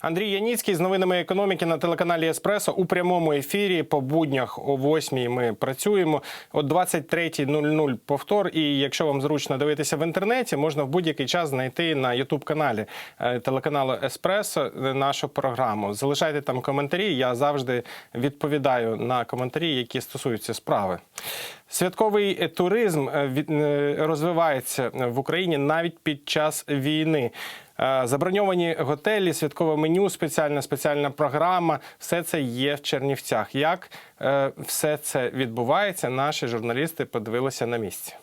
Андрій Яніцький з новинами економіки на телеканалі Еспресо у прямому ефірі по буднях о 8 ми працюємо. О 23.00 повтор. І якщо вам зручно дивитися в інтернеті, можна в будь-який час знайти на Ютуб каналі телеканалу Еспресо е, нашу програму. Залишайте там коментарі. Я завжди відповідаю на коментарі, які стосуються справи. Святковий е, туризм е, е, розвивається в Україні навіть під час війни. Заброньовані готелі, святкове меню, спеціальна спеціальна програма все це є в Чернівцях. Як все це відбувається, наші журналісти подивилися на місці.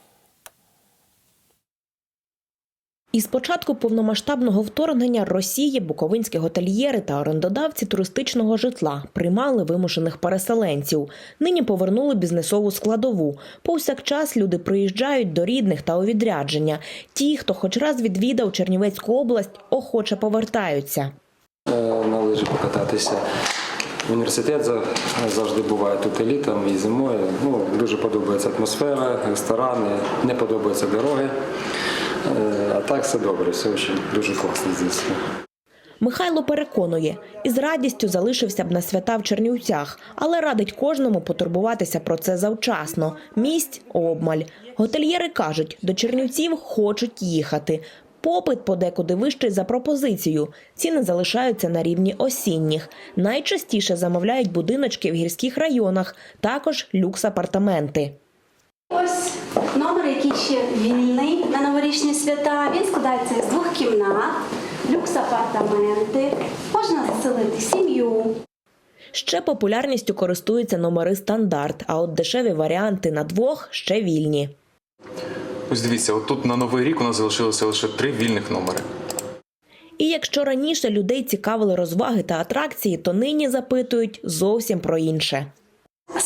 Із початку повномасштабного вторгнення Росії буковинські готельєри та орендодавці туристичного житла приймали вимушених переселенців. Нині повернули бізнесову складову. Повсякчас люди приїжджають до рідних та у відрядження. Ті, хто хоч раз відвідав Чернівецьку область, охоче повертаються. Е, на лижі покататися. Університет за- завжди буває тут і літом, і зимою. Ну, дуже подобається атмосфера, ресторани, не подобаються дороги. Е, А так все добре, все дуже, дуже класно здесь. Михайло переконує, із радістю залишився б на свята в Чернівцях, але радить кожному потурбуватися про це завчасно. Місць обмаль. Готельєри кажуть, до Чернівців хочуть їхати. Попит подекуди вищий за пропозицію. Ціни залишаються на рівні осінніх. Найчастіше замовляють будиночки в гірських районах, також люкс-апартаменти. Ось номер, який ще вільний на новорічні свята. Він складається з двох кімнат, люкс-апартаменти. Можна заселити сім'ю. Ще популярністю користуються номери стандарт, а от дешеві варіанти на двох ще вільні. Ось дивіться, от тут на новий рік у нас залишилося лише три вільних номери. І якщо раніше людей цікавили розваги та атракції, то нині запитують зовсім про інше.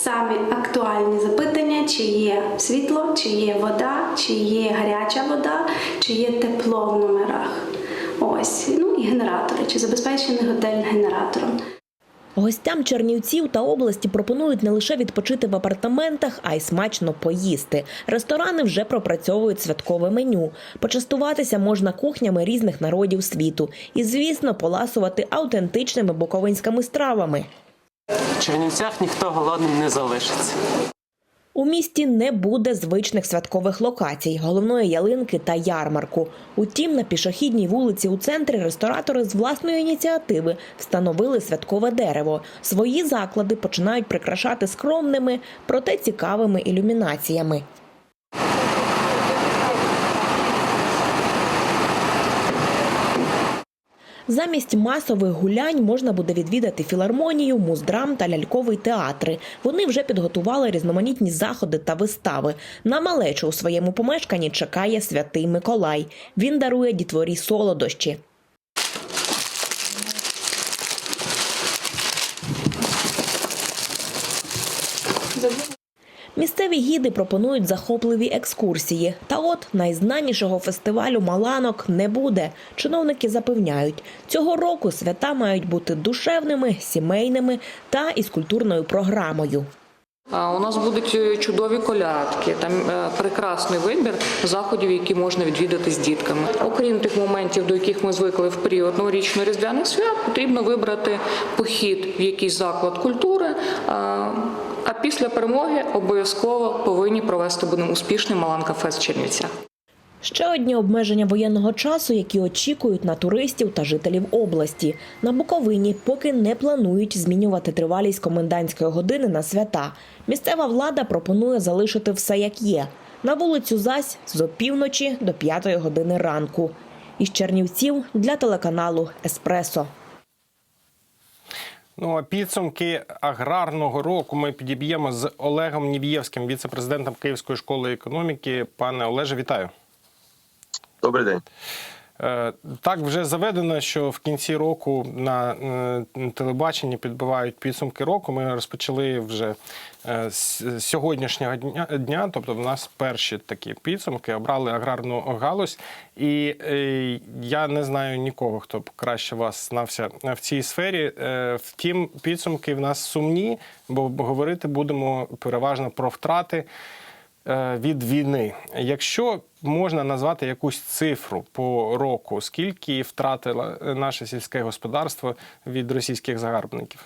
Самі актуальні запитання: чи є світло, чи є вода, чи є гаряча вода, чи є тепло в номерах. Ось, ну і генератори, чи забезпечений готель генератором. Гостям Чернівців та області пропонують не лише відпочити в апартаментах, а й смачно поїсти. Ресторани вже пропрацьовують святкове меню. Почастуватися можна кухнями різних народів світу і, звісно, поласувати автентичними буковинськими стравами. В Чернівцях ніхто голодним не залишиться. У місті не буде звичних святкових локацій, головної ялинки та ярмарку. Утім, на пішохідній вулиці у центрі ресторатори з власної ініціативи встановили святкове дерево. Свої заклади починають прикрашати скромними, проте цікавими ілюмінаціями. Замість масових гулянь можна буде відвідати філармонію, муздрам та ляльковий театри. Вони вже підготували різноманітні заходи та вистави. На малечу у своєму помешканні чекає святий Миколай. Він дарує дітворі солодощі. Місцеві гіди пропонують захопливі екскурсії. Та от найзнанішого фестивалю маланок не буде. Чиновники запевняють, цього року свята мають бути душевними, сімейними та із культурною програмою. У нас будуть е, чудові колядки, там е, прекрасний вибір заходів, які можна відвідати з дітками. Окрім тих моментів, до яких ми звикли в період новорічно-різдвяних свят, потрібно вибрати похід в якийсь заклад культури. А після перемоги обов'язково повинні провести будемо успішний Маланка Фест Чернівцях. Ще одні обмеження воєнного часу, які очікують на туристів та жителів області. На Буковині поки не планують змінювати тривалість комендантської години на свята. Місцева влада пропонує залишити все як є. На вулицю Зась з опівночі до п'ятої години ранку. Із Чернівців для телеканалу Еспресо. Ну а підсумки аграрного року ми підіб'ємо з Олегом Ніб'євським, віце-президентом Київської школи економіки. Пане Олеже, вітаю. Добрий день. Е, Так вже заведено, що в кінці року на е, телебаченні підбивають підсумки року. Ми розпочали вже е, з сьогоднішнього дня, тобто в нас перші такі підсумки, обрали аграрну галузь. І я не знаю нікого, хто б краще вас знався в цій сфері. Втім, підсумки в нас сумні, бо говорити будемо переважно про втрати. Е, від війни. Якщо можна назвати якусь цифру по року, скільки втратило е, наше сільське господарство від російських загарбників?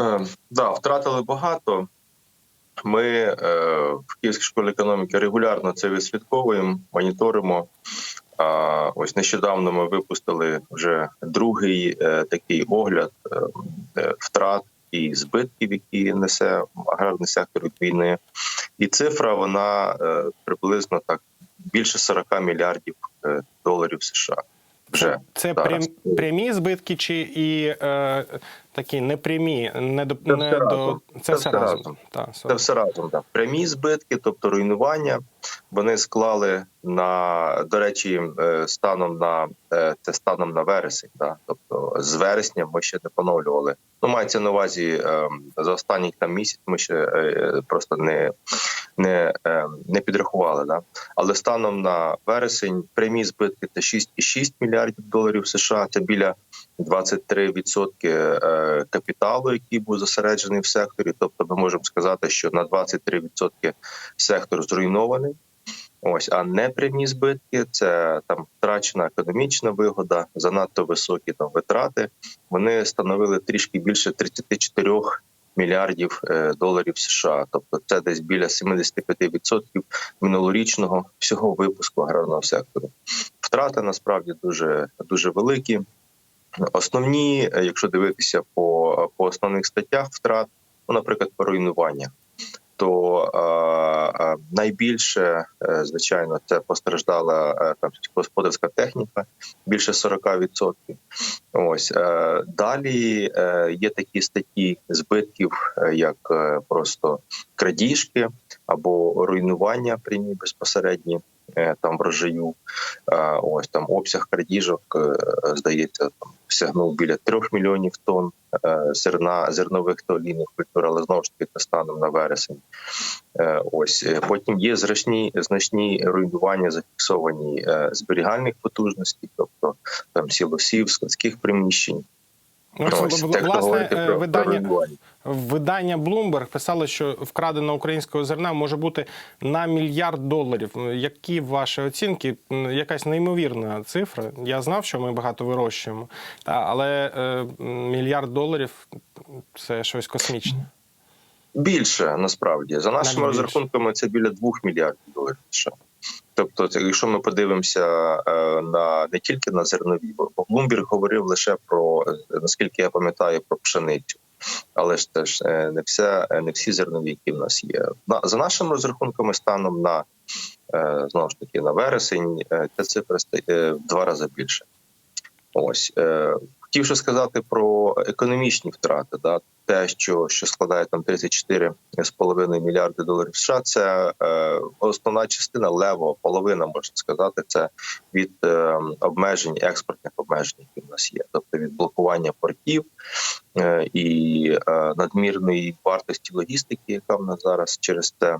Е, да, втратили багато. Ми е, в Київській школі економіки регулярно це відслідковуємо, моніторимо. А, ось нещодавно ми випустили вже другий е, такий огляд е, е, втрат і збитків, які несе аграрний сектор від війни. І цифра вона е, приблизно так більше 40 мільярдів е, доларів США. Вже Це прям, прямі збитки чи і е, такі непрямі, не до, Це не все до разом. це Це все разом. разом. Так, Це все разом. Да. Прямі збитки, тобто руйнування, вони склали на до речі, е, станом на е, це станом на вересень. Да. Тобто з вересня ми ще не поновлювали. Ну мається на увазі е, за останній там місяць. Ми ще е, просто не. Не, не підрахували, да але станом на вересень прямі збитки це 6,6 мільярдів доларів США. Це біля 23% е, капіталу, який був зосереджений в секторі. Тобто, ми можемо сказати, що на 23% сектор зруйнований. Ось, а непрямі збитки це там втрачена економічна вигода, занадто високі там витрати. Вони становили трішки більше 34 мільярдів е, доларів США. Тобто, це десь біля 75% минулорічного всього випуску аграрного сектору. Втрати насправді дуже дуже великі. Основні, е, якщо дивитися по, по основних статтях втрат, ну, наприклад, по руйнуваннях, то е, е, найбільше, е, звичайно, це постраждала е, там сільськогосподарська техніка, більше 40%. Ось е, далі е, є такі статті збитків, е, як е, просто крадіжки або руйнування прямі безпосередні там врожаю. Ось там обсяг крадіжок е, здається там сягнув біля трьох мільйонів тонн е, зерна зернових та олійних культур, але знову ж таки станом на вересень. Е, Ось потім є значні значні руйнування, зафіксовані зберігальних потужностей, тобто там сілосів, складських приміщень. Ось, хто власне, е, видання, видання Bloomberg писало, що вкрадено українського зерна може бути на мільярд доларів. Які ваші оцінки? Якась неймовірна цифра. Я знав, що ми багато вирощуємо, але е, мільярд доларів це щось космічне. Більше насправді за нашими Навіть більше. розрахунками це біля 2 мільярдів доларів. Тобто, якщо ми подивимося е, на не тільки на зернові, бо Bloomberg говорив лише про е, наскільки я пам'ятаю про пшеницю, але ж теж е, не все не всі зернові, які в нас є. За нашими розрахунками, станом на знову ж таки на вересень, ця цифра стає в два рази більше. Ось хотів ще сказати про економічні втрати. Да, те, що, що складає там 34,5 мільярди доларів США, це е, основна частина лево, половина можна сказати, це від е, обмежень, експортних обмежень, які в нас є, тобто від блокування портів е, і е, надмірної вартості логістики, яка в нас зараз через те.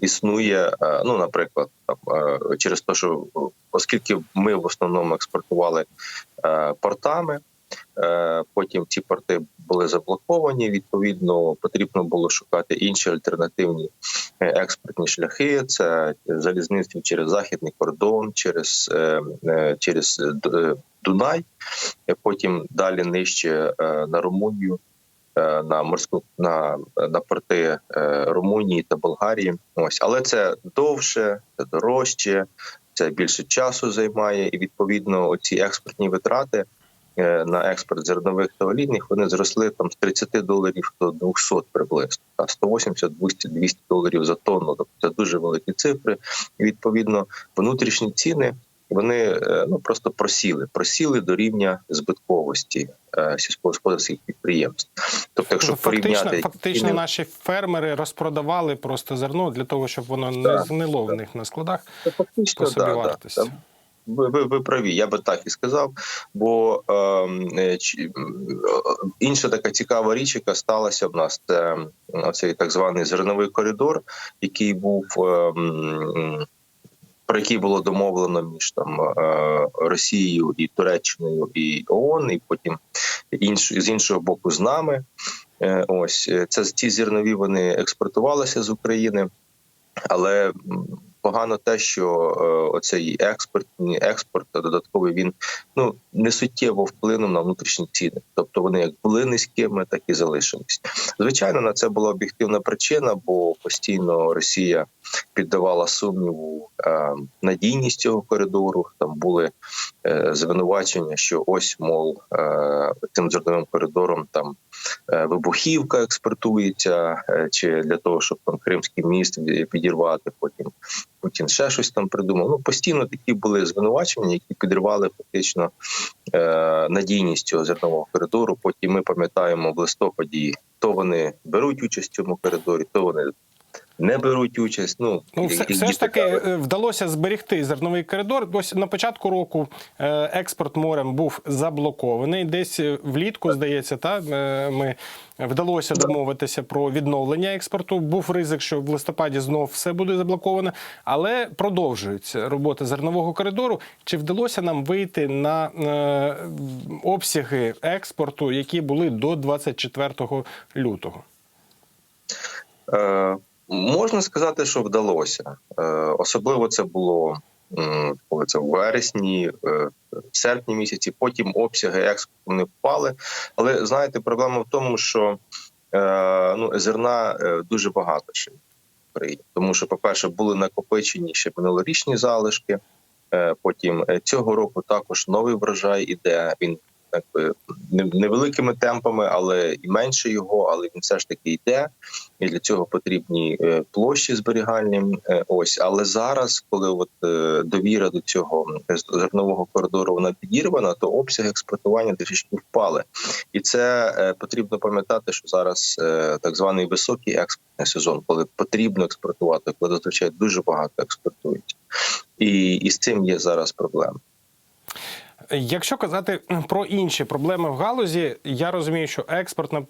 Існує, е, ну наприклад, там е, через те, що оскільки ми в основному експортували е, портами, потім ці порти були заблоковані. Відповідно, потрібно було шукати інші альтернативні е, експортні шляхи. Це залізництво через західний кордон, через, е, е, через е, Дунай, е, потім далі нижче е, на Румунію. е, На морську на, на порти е, Румунії та Болгарії, ось але це довше, це дорожче, це більше часу займає, і відповідно ці експортні витрати е, на експорт зернових та олійних вони зросли там з 30 доларів до 200 приблизно, та 180, 200, 200 доларів за тонну. Тобто це дуже великі цифри. І відповідно внутрішні ціни вони е, ну просто просіли, просіли до рівня збитковості е, сільськогосподарських підприємств. Тобто, якщо фактично, порівняти фактично наші фермери розпродавали просто зерно для того, щоб воно не Так, в них на складах Це фактично, по да, да, да. Ви, ви, праві, я би так і сказав. Бо ем, е, е, інша така цікава річ, яка сталася в нас, це м, оцей так званий зерновий коридор, який був. ем, про який було домовлено між там е, Росією і Туреччиною і ООН, і потім інш, з іншого боку з нами. Е, Ось е, це ці зернові вони експортувалися з України, але погано те, що е, оцей експорт, експорт додатковий він ну не суттєво вплинув на внутрішні ціни. Тобто вони як були низькими, так і залишились. Звичайно, на це була об'єктивна причина, бо постійно Росія піддавала сумніву е, надійність цього коридору. Там були е, звинувачення, що ось мов цим зерновим коридором там вибухівка експортується, е, чи для того, щоб там Кримський міст підірвати. Потім Путін ще щось там придумав. Ну постійно такі були звинувачення, які підривали фактично е, надійність цього зернового коридору. Потім ми пам'ятаємо в листопаді, то вони беруть участь в цьому коридорі, то вони не беруть участь. Ну, Ну, все, все ж таки діти- е, вдалося зберегти зерновий коридор. Ось на початку року е, експорт морем був заблокований. Десь е, влітку, здається, та ми вдалося домовитися про відновлення експорту. Був ризик, що в листопаді знов все буде заблоковано, але продовжується робота зернового коридору. Чи вдалося нам вийти на обсяги експорту, які були до 24 лютого? Е, можна сказати, що вдалося. Е, особливо це було це в вересні, е, в серпні місяці. Потім обсяги експорту не впали. Але знаєте, проблема в тому, що е, ну, зерна дуже багато ще в Україні. Тому що, по-перше, були накопичені ще минулорічні залишки. Потім цього року також новий врожай іде. Він якби не- невеликими темпами, але і менше його, але він все ж таки йде. І для цього потрібні е, площі зберігальні. Е, Ось, але зараз, коли от е, довіра до цього зернового коридору вона підірвана, то обсяги експортування трішечки впали. І це потрібно пам'ятати, що зараз так званий високий експортний сезон, коли потрібно експортувати, коли зазвичай дуже багато експортують. І, і з цим є зараз проблема. Якщо казати про інші проблеми в галузі, я розумію, що експортна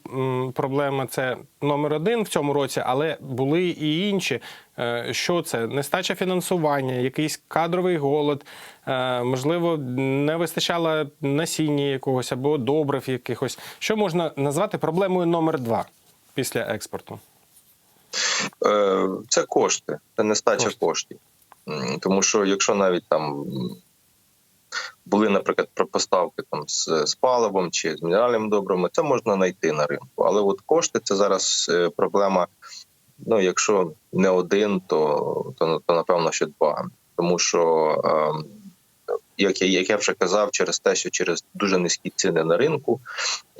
проблема це номер один в цьому році, але були і інші. Е, Що це? Нестача фінансування, якийсь кадровий голод, е, можливо, не вистачало насіння якогось або добрив якихось. Що можна назвати проблемою номер два після експорту? Е, Це кошти, це нестача Кошти. коштів. Тому що якщо навіть там були, наприклад, поставки там з, з паливом чи з мінеральними добрами, це можна знайти на ринку. Але от кошти це зараз е, проблема. Ну, якщо не один, то, то, то напевно ще два. Тому що, е, як, я, як я вже казав, через те, що через дуже низькі ціни на ринку,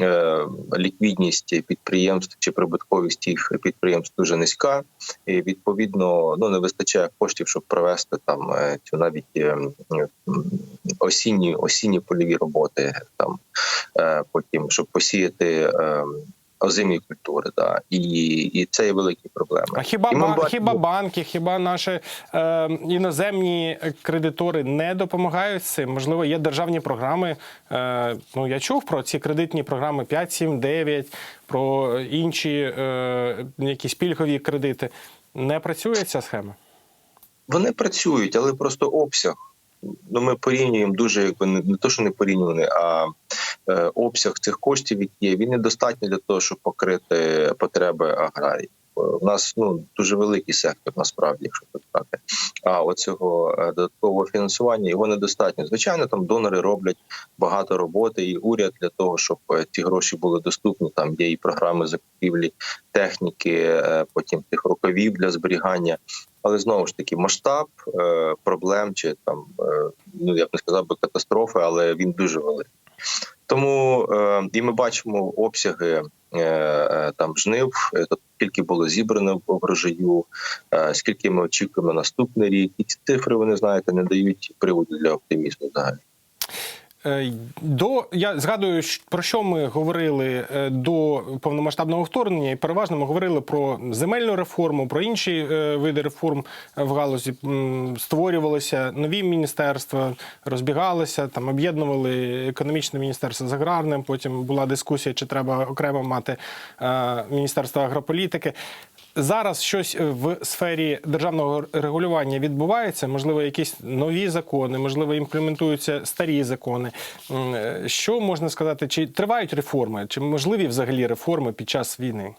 е, ліквідність підприємств чи прибутковість їх підприємств дуже низька, і відповідно ну не вистачає коштів, щоб провести там е, цю навіть е, осінні осінні польові роботи, там е, потім щоб посіяти. Озимі культури, да, і, і це є великі проблеми. А хіба ми бачимо- хіба банки, хіба наші е, іноземні кредитори не допомагають з цим? Можливо, є державні програми. Е, ну я чув про ці кредитні програми 5, 7, 9, про інші е, якісь пільгові кредити. Не працює ця схема? Вони працюють, але просто обсяг. Ну, ми порівнюємо дуже, якби не, не то, що не порівнювані, а обсяг цих коштів, які є, він недостатній для того, щоб покрити потреби аграріїв. Е, У нас ну дуже великий сектор, насправді, якщо так. А оцього е, додаткового фінансування його недостатньо. Звичайно, там донори роблять багато роботи, і уряд для того, щоб е, ці гроші були доступні. Там є і програми закупівлі техніки, е, потім тих рукавів для зберігання. Але знову ж таки, масштаб е, проблем чи там е, ну я б не сказав би катастрофи, але він дуже великий. Тому е, і ми бачимо обсяги е, е, там жнив, е, скільки було зібрано врожаю, е, скільки ми очікуємо наступний рік. І ці цифри вони знаєте не дають приводу для оптимізму взагалі. Е, До я згадую, про що ми говорили е, до повномасштабного вторгнення, і переважно ми говорили про земельну реформу, про інші е, види реформ в галузі. Створювалися нові міністерства, розбігалися, там об'єднували економічне міністерство з аграрним. Потім була дискусія, чи треба окремо мати міністерство агрополітики. Зараз щось е, в сфері державного регулювання відбувається? Можливо, якісь нові закони, можливо, імплементуються старі закони. Е, Що можна сказати? Чи тривають реформи? Чи можливі взагалі реформи під час війни?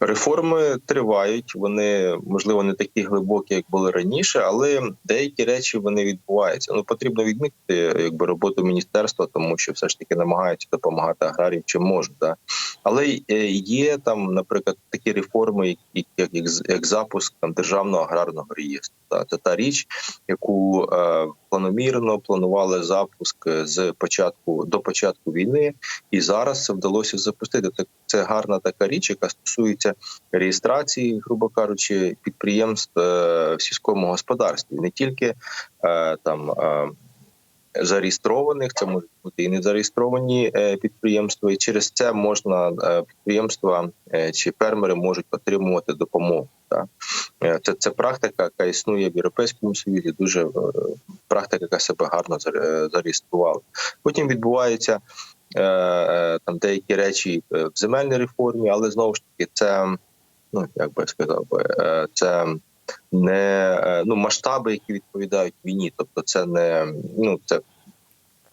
Реформи тривають, вони можливо не такі глибокі, як були раніше, але деякі речі вони відбуваються. Ну потрібно відмітити якби роботу міністерства, тому що все ж таки намагаються допомагати аграріям, чим можуть. Да? Але е, є там, наприклад, такі реформи, як, як, як, як запуск там державного аграрного реєстру. Це та річ, яку е, планомірно планували запуск з початку до початку війни, і зараз це вдалося запустити. Так це гарна така річ, яка стосується реєстрації, грубо кажучи, підприємств е, в сільському господарстві, не тільки е, там. Зареєстрованих це можуть бути і не зареєстровані е, підприємства, і через це можна е, підприємства е, чи фермери можуть отримувати допомогу. Так? Це, це практика, яка існує в Європейському Союзі. Дуже практика, яка себе гарно заре- зареєструвала. Потім відбуваються е, там деякі речі в земельній реформі, але знову ж таки, це ну як би сказав би, це не е, ну масштаби, які відповідають війні. Тобто, це не ну це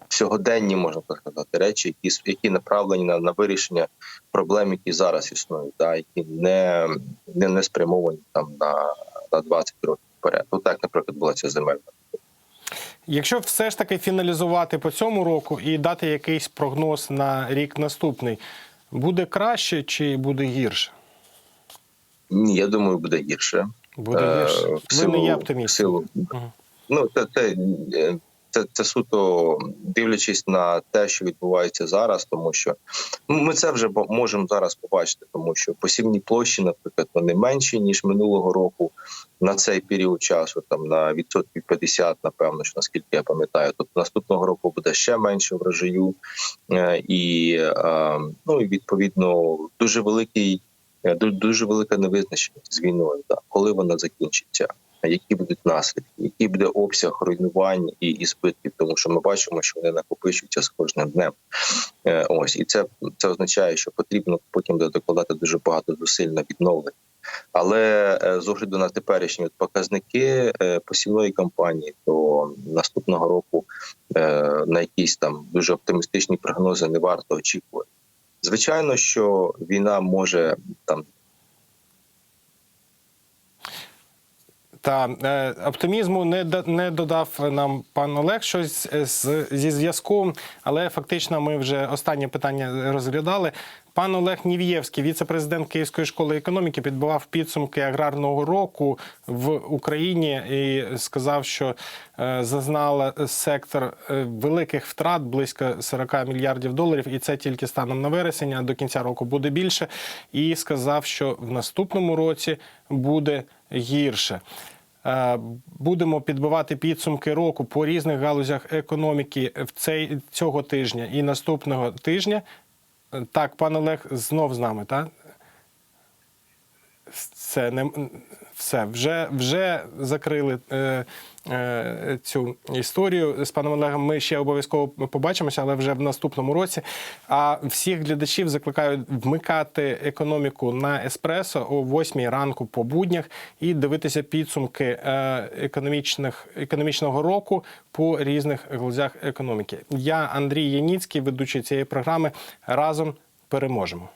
сьогоденні, можна так сказати, речі, які які направлені на, на вирішення проблем, які зараз існують, да, які не, не, не спрямовані там на, на 20 років вперед. Ну так, наприклад, була ця земельна. Якщо все ж таки фіналізувати по цьому року і дати якийсь прогноз на рік наступний, буде краще чи буде гірше? Ні, я думаю, буде гірше. Буде Е, гірше. Ви силу- не є в оптимістом. силу. Ну, це, це, е, це, це суто дивлячись на те, що відбувається зараз, тому що ну, ми це вже можемо зараз побачити, тому що посівні площі, наприклад, вони менші ніж минулого року на цей період часу, там на відсотків 50, напевно, що наскільки я пам'ятаю, тобто наступного року буде ще менше врожаю, Е, і е, ну і відповідно дуже великий. Е, ду- Дуже велика невизначеність з війною, да, коли вона закінчиться, які будуть наслідки, який буде обсяг руйнувань і, і збитків, тому що ми бачимо, що вони накопичуються з кожним днем. Е, ось і це, це означає, що потрібно потім докладати дуже багато зусиль на відновлення. Але е, з огляду на теперішні показники посівної кампанії, то наступного року на якісь там дуже оптимістичні прогнози не варто очікувати. Звичайно, що війна може там Та е, оптимізму не не додав нам пан Олег щось з, зі зв'язком, але фактично ми вже останнє питання розглядали. Пан Олег Нів'євський, віце-президент Київської школи економіки, підбивав підсумки аграрного року в Україні і сказав, що е, зазнала сектор е, великих втрат близько 40 мільярдів доларів, і це тільки станом на вересень, а до кінця року буде більше. І сказав, що в наступному році буде гірше. Е, Будемо підбивати підсумки року по різних галузях економіки в цей цього тижня і наступного тижня. Е, Так, пан Олег знов з нами, так? Це не все. Вже, вже закрили е, е, цю історію з паном Олегом. Ми ще обов'язково побачимося, але вже в наступному році. А всіх глядачів закликаю вмикати економіку на еспресо о 8 ранку по буднях і дивитися підсумки е, економічних, економічного року по різних галузях економіки. Я Андрій Яніцький, ведучий цієї програми. Разом переможемо.